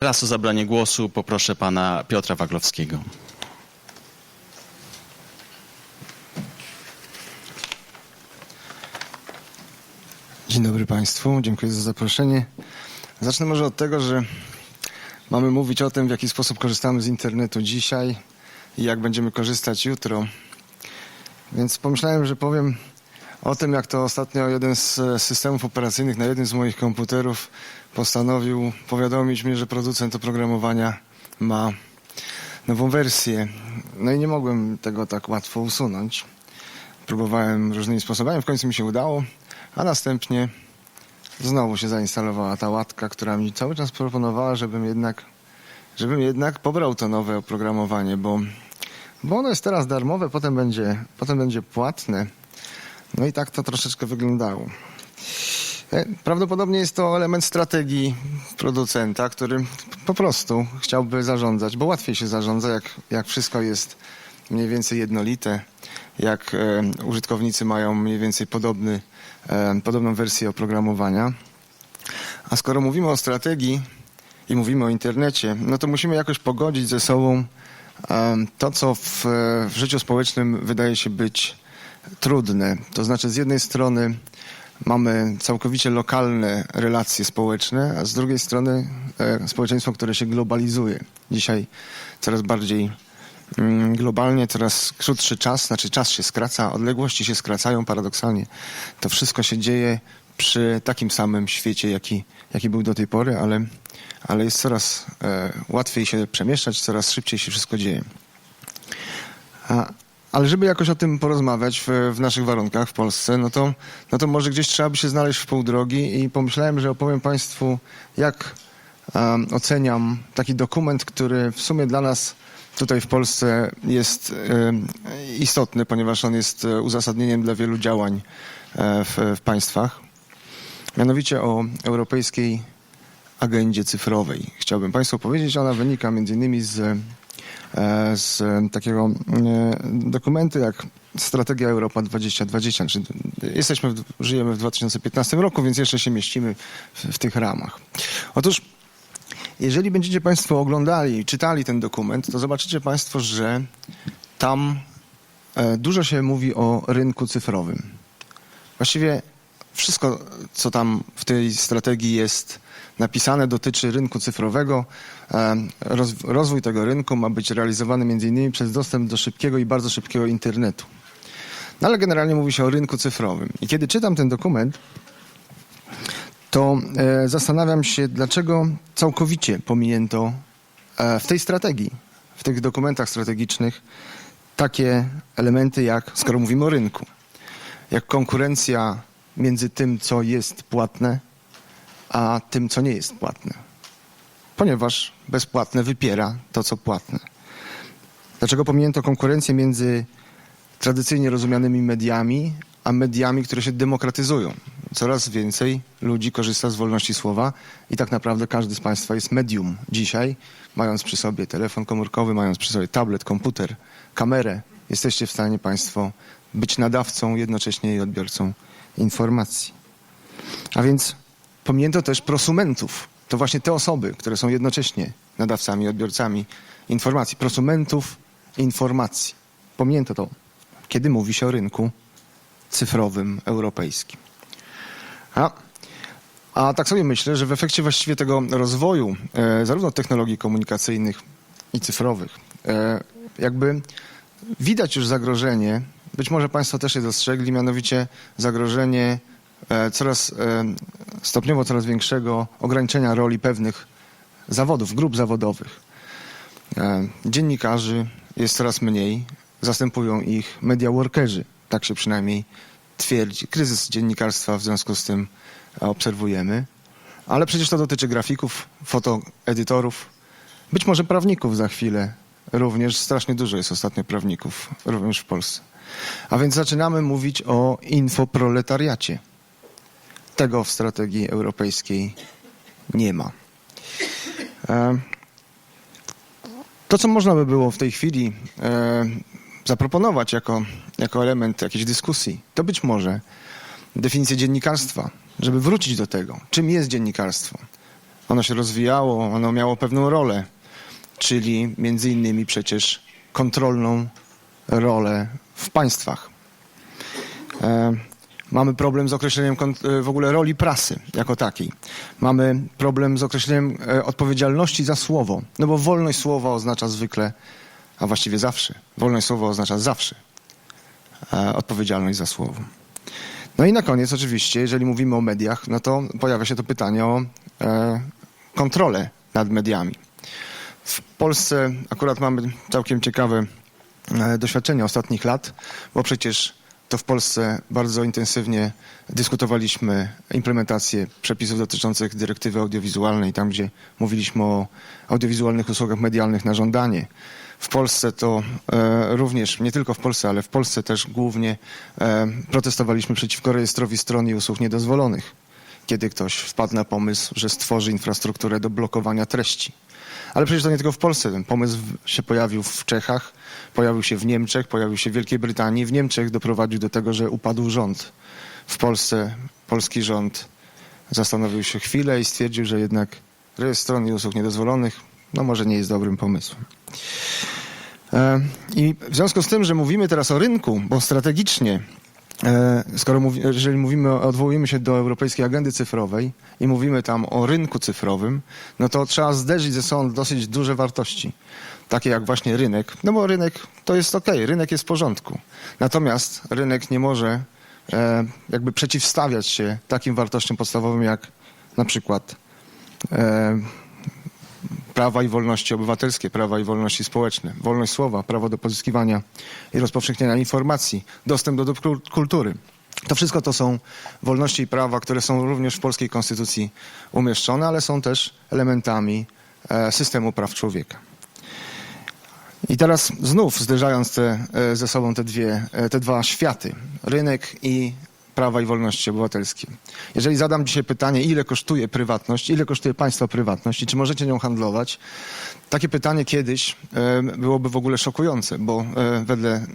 Teraz o zabranie głosu poproszę pana Piotra Waglowskiego. Dzień dobry Państwu, dziękuję za zaproszenie. Zacznę może od tego, że mamy mówić o tym, w jaki sposób korzystamy z internetu dzisiaj i jak będziemy korzystać jutro. Więc pomyślałem, że powiem o tym, jak to ostatnio jeden z e, systemów operacyjnych na jednym z moich komputerów postanowił powiadomić mnie, że producent oprogramowania ma nową wersję. No i nie mogłem tego tak łatwo usunąć. Próbowałem różnymi sposobami, w końcu mi się udało, a następnie znowu się zainstalowała ta łatka, która mi cały czas proponowała, żebym jednak, żebym jednak pobrał to nowe oprogramowanie, bo, bo ono jest teraz darmowe, potem będzie, potem będzie płatne. No i tak to troszeczkę wyglądało. E, Prawdopodobnie jest to element strategii producenta, który po prostu chciałby zarządzać, bo łatwiej się zarządza, jak, jak wszystko jest mniej więcej jednolite, jak e, użytkownicy mają mniej więcej podobny, e, podobną wersję oprogramowania. A skoro mówimy o strategii i mówimy o internecie, no to musimy jakoś pogodzić ze sobą e, to, co w, w życiu społecznym wydaje się być trudne. To znaczy, z jednej strony mamy całkowicie lokalne relacje społeczne, a z drugiej strony e, społeczeństwo, które się globalizuje. Dzisiaj coraz bardziej mm, globalnie, coraz krótszy czas, znaczy czas się skraca, odległości się skracają paradoksalnie. To wszystko się dzieje przy takim samym świecie, jaki, jaki był do tej pory, ale, ale jest coraz e, łatwiej się przemieszczać, coraz szybciej się wszystko dzieje. A, ale żeby jakoś o tym porozmawiać w, w naszych warunkach w Polsce, no to, no to może gdzieś trzeba by się znaleźć w pół drogi i pomyślałem, że opowiem Państwu, jak um, oceniam taki dokument, który w sumie dla nas tutaj w Polsce jest um, istotny, ponieważ on jest e, uzasadnieniem dla wielu działań e, w, w państwach. Mianowicie o Europejskiej Agendzie Cyfrowej. Chciałbym Państwu powiedzieć, ona wynika między innymi z z takiego e, dokumentu jak Strategia Europa 2020. Czyli jesteśmy, żyjemy w 2015 roku, więc jeszcze się mieścimy w, w tych ramach. Otóż, jeżeli będziecie Państwo oglądali, czytali ten dokument, to zobaczycie Państwo, że tam e, dużo się mówi o rynku cyfrowym. Właściwie wszystko, co tam w tej strategii jest napisane, dotyczy rynku cyfrowego. Roz, rozwój tego rynku ma być realizowany m.in. przez dostęp do szybkiego i bardzo szybkiego internetu. No ale generalnie mówi się o rynku cyfrowym. I kiedy czytam ten dokument, to e, zastanawiam się, dlaczego całkowicie pominięto e, w tej strategii, w tych dokumentach strategicznych takie elementy jak, skoro mówimy o rynku, jak konkurencja między tym, co jest płatne, a tym, co nie jest płatne. Ponieważ bezpłatne wypiera to, co płatne. Dlaczego pominięto konkurencję między tradycyjnie rozumianymi mediami, a mediami, które się demokratyzują? Coraz więcej ludzi korzysta z wolności słowa i tak naprawdę każdy z Państwa jest medium dzisiaj, mając przy sobie telefon komórkowy, mając przy sobie tablet, komputer, kamerę. Jesteście w stanie Państwo być nadawcą, jednocześnie i odbiorcą informacji. A więc pominięto też prosumentów. To właśnie te osoby, które są jednocześnie nadawcami i odbiorcami informacji. Prosumentów informacji. Pominięto to, kiedy mówi się o rynku cyfrowym europejskim. A, a tak sobie myślę, że w efekcie właściwie tego rozwoju e, zarówno technologii komunikacyjnych i cyfrowych, e, jakby widać już zagrożenie, być może Państwo też je dostrzegli, mianowicie zagrożenie e, coraz e, stopniowo coraz większego ograniczenia roli pewnych zawodów, grup zawodowych. E, Dziennikarzy jest coraz mniej, zastępują ich media workerzy, tak się przynajmniej twierdzi. Kryzys dziennikarstwa w związku z tym obserwujemy, ale przecież to dotyczy grafików, fotoedytorów, być może prawników za chwilę. Również strasznie dużo jest ostatnio prawników, również w Polsce. A więc zaczynamy mówić o infoproletariacie. Tego w strategii europejskiej nie ma. E, To, co można by było w tej chwili e, zaproponować jako, jako element jakiejś dyskusji, to być może definicję dziennikarstwa, żeby wrócić do tego, czym jest dziennikarstwo. ono się rozwijało, ono miało pewną rolę, czyli między innymi przecież kontrolną rolę w państwach. E, Mamy problem z określeniem e, w ogóle roli prasy jako takiej. Mamy problem z określeniem e, odpowiedzialności za słowo. No bo wolność słowa oznacza zwykle, a właściwie zawsze, wolność słowa oznacza zawsze odpowiedzialność za słowo. No i na koniec oczywiście, jeżeli mówimy o mediach, no to pojawia się to pytanie o kontrolę nad mediami. W Polsce akurat mamy całkiem ciekawe doświadczenia ostatnich lat, bo przecież to w Polsce bardzo intensywnie dyskutowaliśmy implementację przepisów dotyczących dyrektywy audiowizualnej, tam gdzie mówiliśmy o audiowizualnych usługach medialnych na żądanie. W Polsce to e, również, nie tylko w Polsce, ale w Polsce też głównie e, protestowaliśmy przeciwko rejestrowi stron i usług niedozwolonych, kiedy ktoś wpadł na pomysł, że stworzy infrastrukturę do blokowania treści. Ale przecież to nie tylko w Polsce. Ten pomysł się pojawił w Czechach, pojawił się w Niemczech, pojawił się w Wielkiej Brytanii. W Niemczech doprowadził do tego, że upadł rząd. W Polsce polski rząd zastanowił się chwilę i stwierdził, że jednak rejestr stron i usług niedozwolonych no może nie jest dobrym pomysłem. E, I w związku z tym, że mówimy teraz o rynku, bo strategicznie, skoro mówi, jeżeli mówimy, odwołujemy się do Europejskiej Agendy Cyfrowej i mówimy tam o rynku cyfrowym, no to trzeba zderzyć ze sobą dosyć duże wartości, takie jak właśnie rynek. No bo rynek to jest ok, rynek jest w porządku. Natomiast rynek nie może e, jakby przeciwstawiać się takim wartościom podstawowym jak na przykład e, prawa i wolności obywatelskie, prawa i wolności społeczne, wolność słowa, prawo do pozyskiwania i rozpowszechniania informacji, dostęp do dóbr kul- kultury. To wszystko to są wolności i prawa, które są również w polskiej konstytucji umieszczone, ale są też elementami e, systemu praw człowieka. I teraz znów zderzając te, e, ze sobą te, dwie, e, te dwa światy, rynek i prawa i wolności obywatelskie. Jeżeli zadam dzisiaj pytanie, ile kosztuje prywatność, ile kosztuje państwa prywatność i czy możecie nią handlować, takie pytanie kiedyś e, byłoby w ogóle szokujące, bo e, wedle e,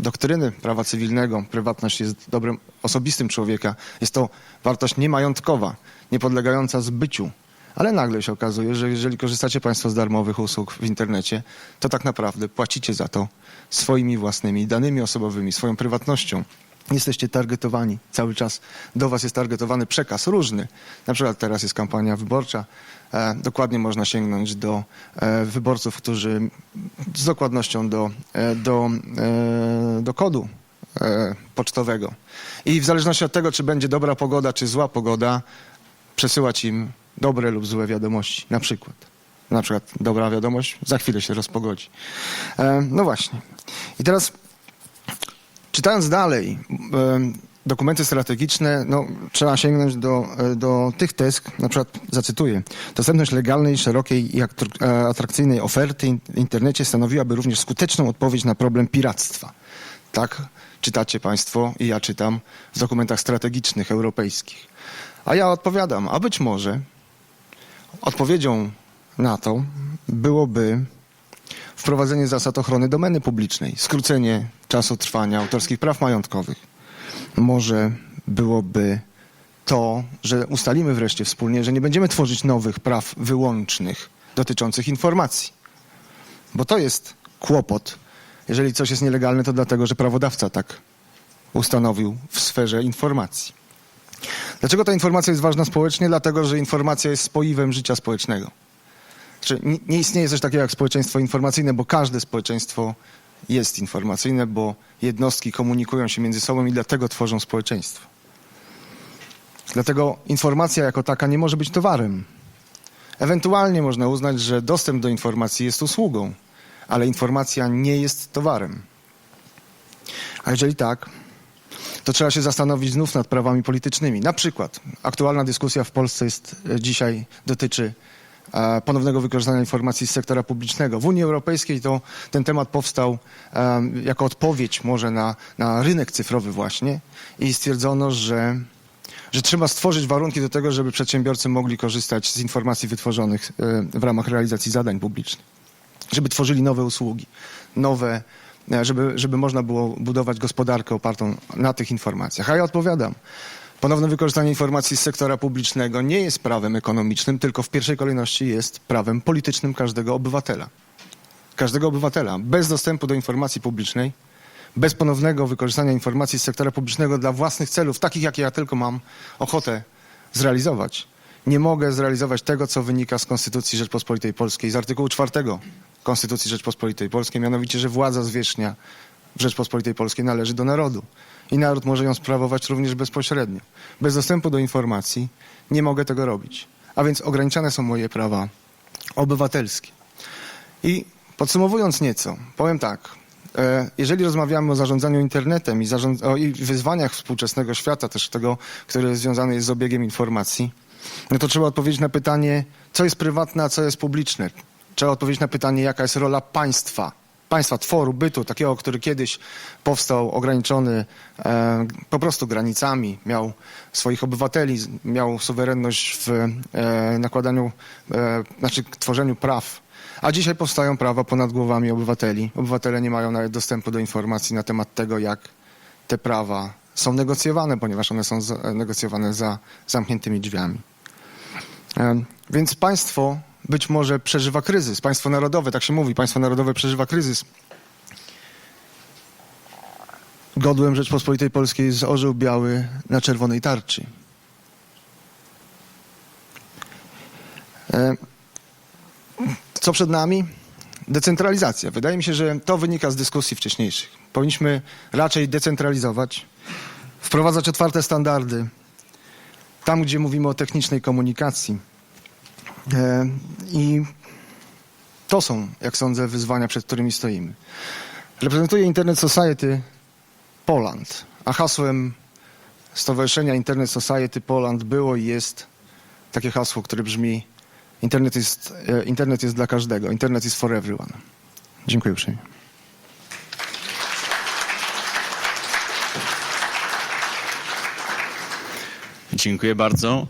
doktryny prawa cywilnego prywatność jest dobrem osobistym człowieka. Jest to wartość niemajątkowa, niepodlegająca zbyciu. Ale nagle się okazuje, że jeżeli korzystacie Państwo z darmowych usług w internecie, to tak naprawdę płacicie za to swoimi własnymi danymi osobowymi, swoją prywatnością. Jesteście targetowani cały czas. Do Was jest targetowany przekaz różny. Na przykład teraz jest kampania wyborcza. E, dokładnie można sięgnąć do e, wyborców, którzy z dokładnością do, e, do, do kodu pocztowego. I w zależności od tego, czy będzie dobra pogoda, czy zła pogoda, przesyłać im dobre lub złe wiadomości, na przykład. Na przykład dobra wiadomość, za chwilę się rozpogodzi. No właśnie. I teraz czytając dalej dokumenty strategiczne, no, trzeba sięgnąć do, e, do tych tez, na przykład zacytuję. Dostępność legalnej, szerokiej i e, atrakcyjnej oferty w internecie stanowiłaby również skuteczną odpowiedź na problem piractwa. Tak czytacie Państwo i ja czytam w dokumentach strategicznych europejskich. A ja odpowiadam, a być może odpowiedzią na to byłoby wprowadzenie zasad ochrony domeny publicznej, skrócenie czasu trwania autorskich praw majątkowych. Może byłoby to, że ustalimy wreszcie wspólnie, że nie będziemy tworzyć nowych praw wyłącznych dotyczących informacji. Bo to jest kłopot. Jeżeli coś jest nielegalne, to dlatego, że prawodawca tak ustanowił w sferze informacji. Dlaczego ta informacja jest ważna społecznie? Dlatego, że informacja jest spoiwem życia społecznego. Znaczy, nie, nie istnieje coś takiego jak społeczeństwo informacyjne, bo każde społeczeństwo jest informacyjne, bo jednostki komunikują się między sobą i dlatego tworzą społeczeństwo. Dlatego informacja jako taka nie może być towarem. Ewentualnie można uznać, że dostęp do informacji jest usługą, ale informacja nie jest towarem. A jeżeli tak, to trzeba się zastanowić znów nad prawami politycznymi. Na przykład aktualna dyskusja w Polsce jest e, dzisiaj dotyczy ponownego wykorzystania informacji z sektora publicznego. W Unii Europejskiej to ten temat powstał jako odpowiedź może na, na rynek cyfrowy właśnie i stwierdzono, że, że trzeba stworzyć warunki do tego, żeby przedsiębiorcy mogli korzystać z informacji wytworzonych w ramach realizacji zadań publicznych żeby tworzyli nowe usługi, nowe, e, żeby, żeby można było budować gospodarkę opartą na tych informacjach. A ja odpowiadam, Ponowne wykorzystanie informacji z sektora publicznego nie jest prawem ekonomicznym, tylko w pierwszej kolejności jest prawem politycznym każdego obywatela. Każdego obywatela. Bez dostępu do informacji publicznej, bez ponownego wykorzystania informacji z sektora publicznego dla własnych celów, takich jakie ja tylko mam ochotę zrealizować, nie mogę zrealizować tego, co wynika z Konstytucji Rzeczpospolitej Polskiej, z artykułu 4 Konstytucji Rzeczpospolitej Polskiej, mianowicie, że władza zwierzchnia w Rzeczpospolitej Polskiej należy do narodu i naród może ją sprawować również bezpośrednio. Bez dostępu do informacji nie mogę tego robić. A więc ograniczane są moje prawa obywatelskie. I podsumowując nieco, powiem tak. E, Jeżeli rozmawiamy o zarządzaniu internetem i, zarząd- i wyzwaniach współczesnego świata, też tego, który związany jest z obiegiem informacji, no to trzeba odpowiedzieć na pytanie, co jest prywatne, a co jest publiczne. Trzeba odpowiedzieć na pytanie, jaka jest rola państwa. Państwa, tworu, bytu, takiego, który kiedyś powstał ograniczony e, po prostu granicami, miał swoich obywateli, miał suwerenność w e, nakładaniu, e, znaczy tworzeniu praw. A dzisiaj powstają prawa ponad głowami obywateli. Obywatele nie mają nawet dostępu do informacji na temat tego, jak te prawa są negocjowane, ponieważ one są negocjowane za zamkniętymi drzwiami. Więc państwo być może przeżywa kryzys. Państwo narodowe, tak się mówi, państwo narodowe przeżywa kryzys. Godłem Rzeczpospolitej Polskiej jest orzeł biały na czerwonej tarczy. E, Co przed nami? Decentralizacja. Wydaje mi się, że to wynika z dyskusji wcześniejszych. Powinniśmy raczej decentralizować, wprowadzać otwarte standardy tam, gdzie mówimy o technicznej komunikacji. E, I to są, jak sądzę, wyzwania, przed którymi stoimy. Reprezentuję Internet Society Poland, a hasłem Stowarzyszenia Internet Society Poland było i jest takie hasło, które brzmi Internet jest, e, internet jest dla każdego, internet is for everyone. Dziękuję uprzejmie. Dziękuję bardzo.